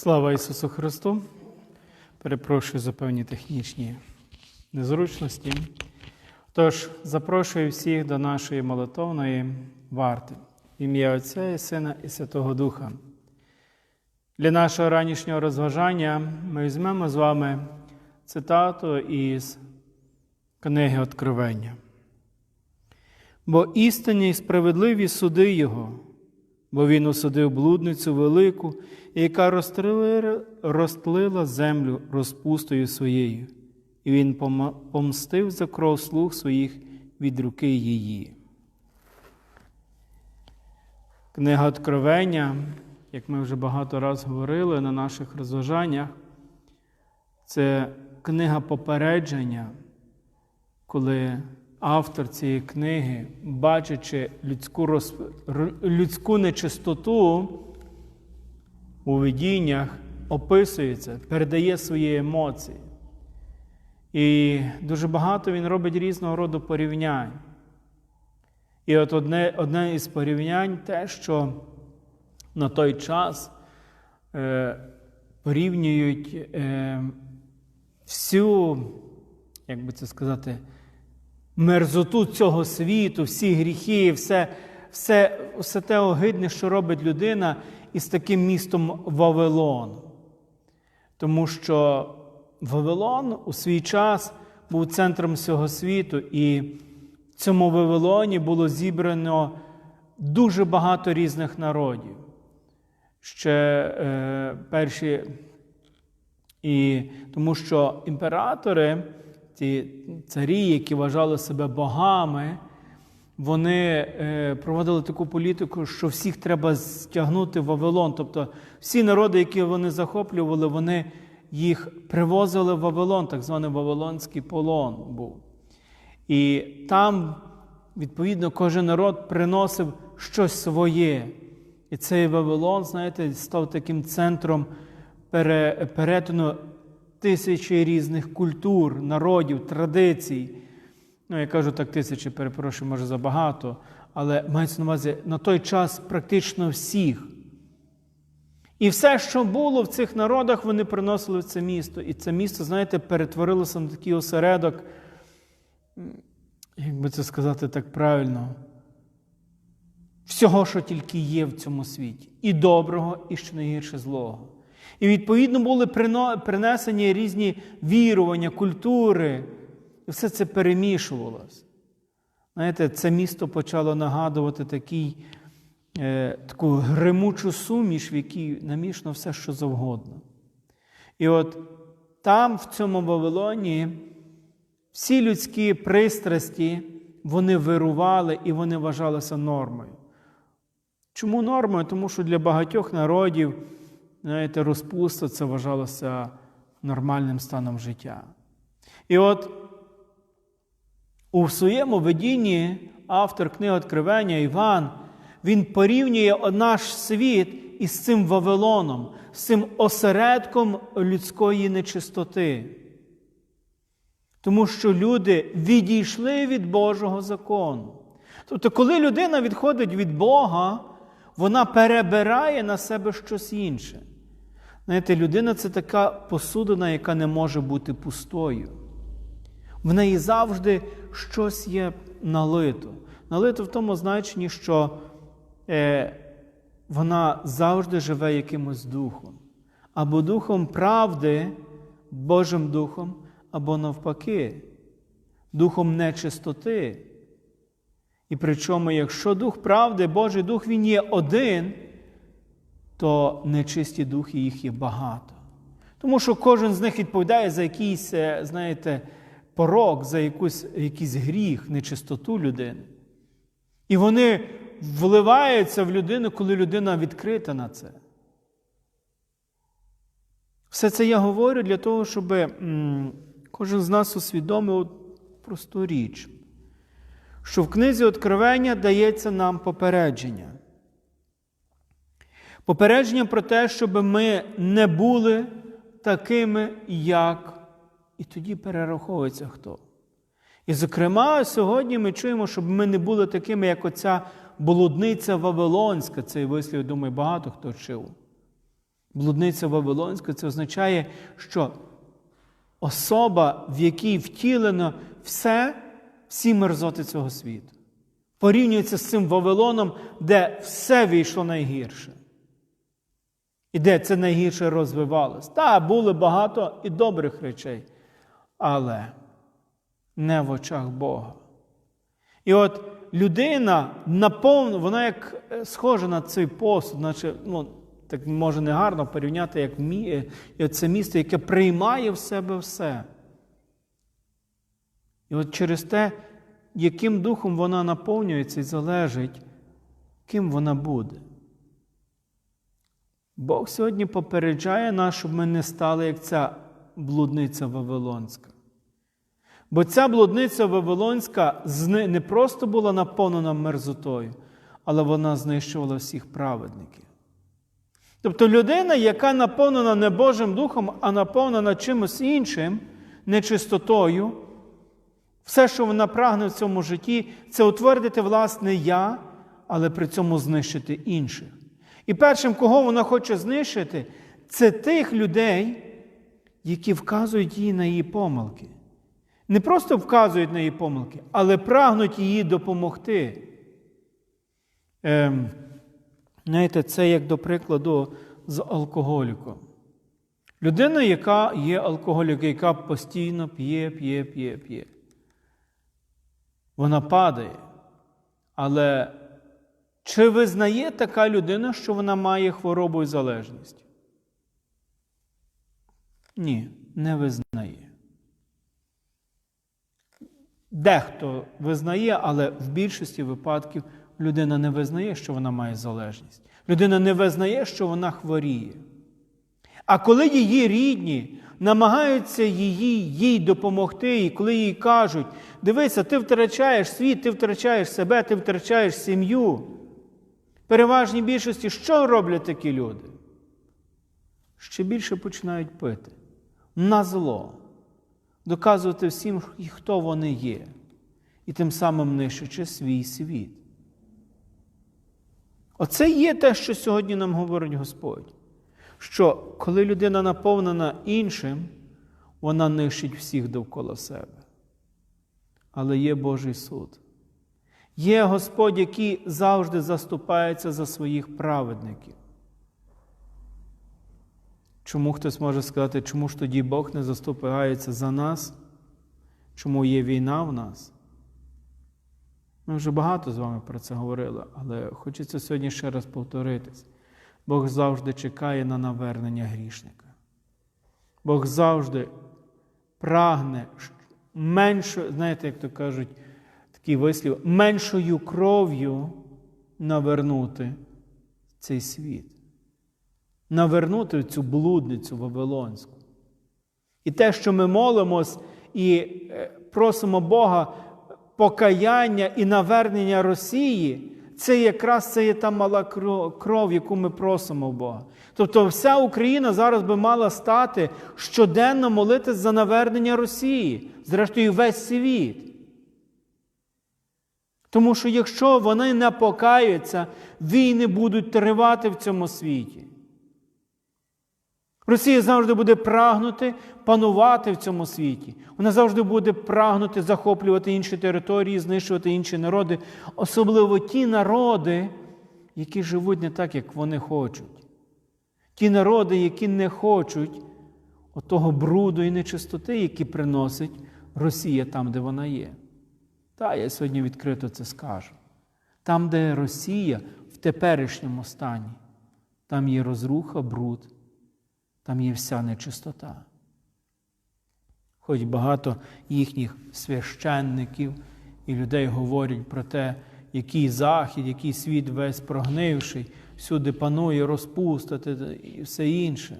Слава Ісусу Христу! Перепрошую за певні технічні незручності. Тож, запрошую всіх до нашої молитовної варти в ім'я Отця і Сина і Святого Духа. Для нашого ранішнього розважання ми візьмемо з вами цитату із книги Откровення. Бо істинні і справедливі суди Його, бо Він осудив блудницю велику, яка розтлила землю розпустою своєю, і Він помстив за кров слуг своїх від руки її. Книга Откровення, як ми вже багато раз говорили на наших розважаннях, це книга попередження, коли автор цієї книги, бачачи людську, роз... людську нечистоту у видіннях, описується, передає свої емоції. І дуже багато він робить різного роду порівнянь. І от одне, одне із порівнянь те, що на той час е, порівнюють е, всю, як би це сказати, мерзоту цього світу, всі гріхи, все, все, все те огидне, що робить людина, із таким містом Вавилон. Тому що Вавилон у свій час був центром всього світу, і в цьому Вавилоні було зібрано дуже багато різних народів. Ще е, перші і тому що імператори, ті царі, які вважали себе богами, вони е, проводили таку політику, що всіх треба стягнути в Вавилон. Тобто всі народи, які вони захоплювали, вони їх привозили в Вавилон, так званий Вавилонський полон був. І там, відповідно, кожен народ приносив щось своє. І цей Вавилон, знаєте, став таким центром перетину тисячі різних культур, народів, традицій. Ну, я кажу так, тисячі, перепрошую, може забагато, але мається на увазі на той час практично всіх. І все, що було в цих народах, вони приносили в це місто. І це місто, знаєте, перетворилося на такий осередок, як би це сказати так правильно, всього, що тільки є в цьому світі, і доброго, і що найгірше злого. І відповідно були принесені різні вірування, культури, і все це перемішувалося. Знаєте, це місто почало нагадувати такий, е, таку гримучу суміш, в якій намішано все, що завгодно. І от там, в цьому Вавилоні, всі людські пристрасті, вони вирували і вони вважалися нормою. Чому нормою? Тому що для багатьох народів, знаєте, розпуста це вважалося нормальним станом життя. І от у своєму видінні автор книги Откровення Іван, він порівнює наш світ із цим Вавилоном, з цим осередком людської нечистоти. Тому що люди відійшли від Божого закону. Тобто, коли людина відходить від Бога, вона перебирає на себе щось інше. Знаєте, людина це така посудина, яка не може бути пустою. В неї завжди щось є налито. Налито в тому значенні, що е, вона завжди живе якимось духом. Або духом правди, Божим духом, або навпаки, духом нечистоти. І причому, якщо дух правди, Божий дух, він є один, то нечисті духи їх є багато. Тому що кожен з них відповідає за якийсь, е, знаєте, порок, за якусь, якийсь гріх, нечистоту людини. І вони вливаються в людину, коли людина відкрита на це. Все це я говорю для того, щоб кожен з нас усвідомив просту річ, що в книзі Откровення дається нам попередження. Попередження про те, щоб ми не були такими, як. І тоді перераховується хто. І, зокрема, сьогодні ми чуємо, щоб ми не були такими, як оця блудниця Вавилонська, цей вислів, думаю, багато хто чув. Блудниця Вавилонська це означає, що особа, в якій втілено все, всі мерзоти цього світу. Порівнюється з цим Вавилоном, де все вийшло найгірше. І де це найгірше розвивалось. Та, були багато і добрих речей, але не в очах Бога. І от людина наповнена, вона як е, схожа на цей посуд, наче, ну, так може не гарно порівняти, як мі... це місто, яке приймає в себе все. І от через те, яким духом вона наповнюється і залежить, ким вона буде. Бог сьогодні попереджає нас, щоб ми не стали, як ця блудниця Вавилонська. Бо ця блудниця Вавилонська не просто була наповнена мерзотою, але вона знищувала всіх праведників. Тобто людина, яка наповнена не Божим Духом, а наповнена чимось іншим, нечистотою, все, що вона прагне в цьому житті, це утвердити власне я, але при цьому знищити інших. І першим, кого вона хоче знищити, це тих людей, які вказують їй на її помилки. Не просто вказують на її помилки, але прагнуть їй допомогти. Ем, знаєте, це як до прикладу з алкоголіком. Людина, яка є алкоголіком, яка постійно п'є, п'є, п'є, п'є. Вона падає. Але чи визнає така людина, що вона має хворобу і залежність? Ні, не визнає. Дехто визнає, але в більшості випадків людина не визнає, що вона має залежність. Людина не визнає, що вона хворіє. А коли її рідні намагаються її, їй допомогти, і коли їй кажуть, дивися, ти втрачаєш світ, ти втрачаєш себе, ти втрачаєш сім'ю. Переважній більшості, що роблять такі люди? Ще більше починають пити. На зло. Доказувати всім, хто вони є. І тим самим нищачи свій світ. Оце є те, що сьогодні нам говорить Господь. Що коли людина наповнена іншим, вона нищить всіх довкола себе. Але є Божий суд. Є Господь, який завжди заступається за своїх праведників. Чому хтось може сказати, чому ж тоді Бог не заступається за нас? Чому є війна в нас? Ми вже багато з вами про це говорили, але хочеться сьогодні ще раз повторитись. Бог завжди чекає на навернення грішника. Бог завжди прагне меншою, знаєте, як то кажуть, такий вислів, меншою кров'ю навернути цей світ, навернути цю блудницю Вавилонську. І те, що ми молимось і е, просимо Бога покаяння і навернення Росії, це якраз це є та мала кров, яку ми просимо Бога. Тобто вся Україна зараз би мала стати щоденно молитись за навернення Росії, зрештою, весь світ. Тому що якщо вони не покаються, війни будуть тривати в цьому світі. Росія завжди буде прагнути панувати в цьому світі. Вона завжди буде прагнути захоплювати інші території, знищувати інші народи, особливо ті народи, які живуть не так, як вони хочуть. Ті народи, які не хочуть того бруду і нечистоти, які приносить Росія там, де вона є. Та, я сьогодні відкрито це скажу. Там, де Росія в теперішньому стані, там є розруха, бруд, там є вся нечистота. Хоч багато їхніх священників і людей говорять про те, який захід, який світ весь прогнивший, всюди панує розпуста і все інше.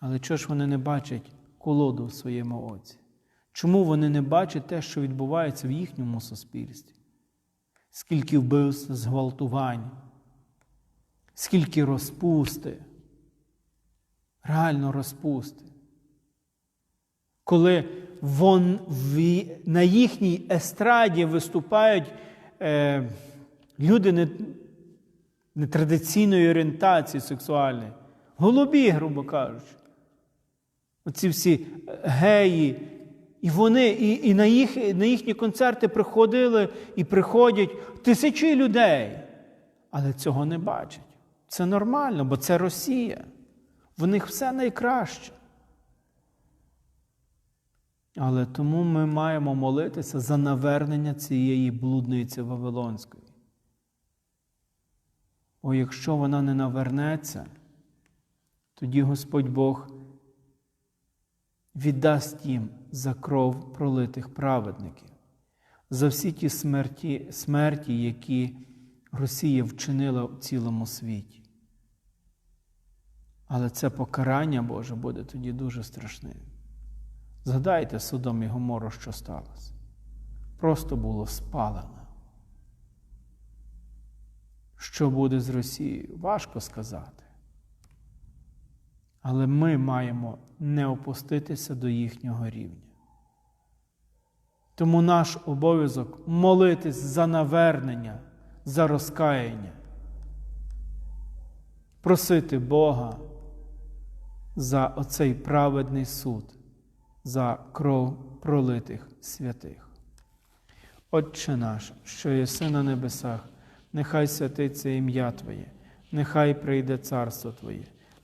Але чого ж вони не бачать колоду в своєму оці? Чому вони не бачать те, що відбувається в їхньому суспільстві? Скільки вбивств, зґвалтувань, скільки розпусти, реально розпусти. Коли вон, в, на їхній естраді виступають е, люди не, нетрадиційної орієнтації сексуальної, голубі, грубо кажучи. Оці всі геї. І вони, і, і на, їх, на їхні концерти приходили і приходять тисячі людей. Але цього не бачать. Це нормально, бо це Росія. В них все найкраще. Але тому ми маємо молитися за навернення цієї блудниці Вавилонської. О, якщо вона не навернеться, тоді Господь Бог віддасть їм за кров пролитих праведників, за всі ті смерті, смерті, які Росія вчинила в цілому світі. Але це покарання Боже буде тоді дуже страшним. Згадайте Содом і Гомору, що сталося. Просто було спалено. Що буде з Росією? Важко сказати. Але ми маємо не опуститися до їхнього рівня. Тому наш обов'язок молитись за навернення, за розкаяння, просити Бога за оцей праведний суд, за кров пролитих святих. Отче наш, що єси на небесах, нехай святиться ім'я Твоє, нехай прийде царство Твоє,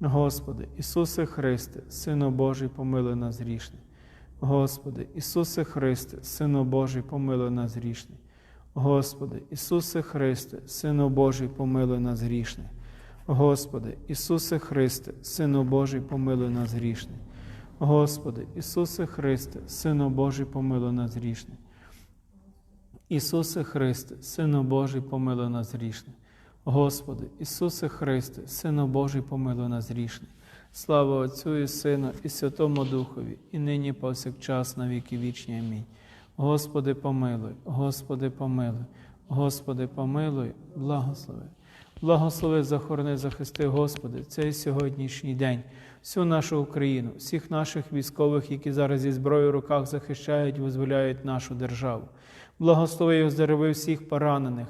Господи, Ісусе Христе, Сину Божий, помилуй нас грішний. Господи, Ісусе Христе, Сину Божий, помилуй нас грішний. Господи, Ісусе Христе, Сину Божий, помилуй нас грішний. Господи, Ісусе Христе, Сину Божий, помилуй нас грішний. Господи, Ісусе Христе, Сину Божий, помилуй нас грішний. Ісусе Христе, Сину Божий, помилуй нас грішний. Господи, Ісусе Христе, Сину Божий, помилуй нас грішний. Слава Отцю і Сину, і Святому Духові, і нині повсякчас на віки вічні. Амінь. Господи, помилуй, Господи, помилуй, Господи, помилуй, благослови. Благослови, захорони, захисти, Господи, цей сьогоднішній день, всю нашу Україну, всіх наших військових, які зараз зі зброєю в руках захищають, визволяють нашу державу. Благослови і оздорови всіх поранених,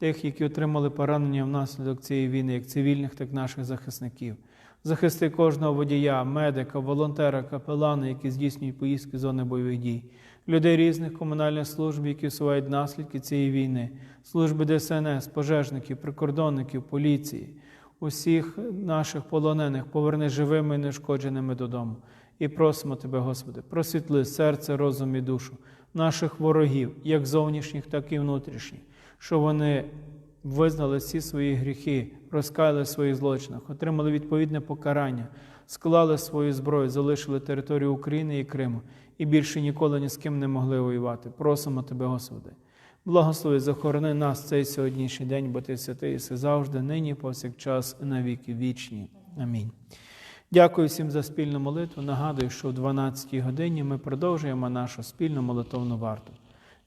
тих, які отримали поранення внаслідок цієї війни, як цивільних, так і наших захисників. Захисти кожного водія, медика, волонтера, капелана, які здійснюють поїздки зони бойових дій, людей різних комунальних служб, які усувають наслідки цієї війни, служби ДСНС, пожежників, прикордонників, поліції, усіх наших полонених поверни живими і нешкодженими додому. І просимо Тебе, Господи, просвітли серце, розум і душу наших ворогів, як зовнішніх, так і внутрішніх, що вони визнали всі свої гріхи, розкаяли в своїх злочинах, отримали відповідне покарання, склали свою зброю, залишили територію України і Криму і більше ніколи ні з ким не могли воювати. Просимо Тебе, Господи. Благослови, захорони нас цей сьогоднішній день, бо ти святий єси завжди, нині, повсякчас, і на віки вічні. Амінь. Дякую всім за спільну молитву. Нагадую, що о 12 годині ми продовжуємо нашу спільну молитовну варту.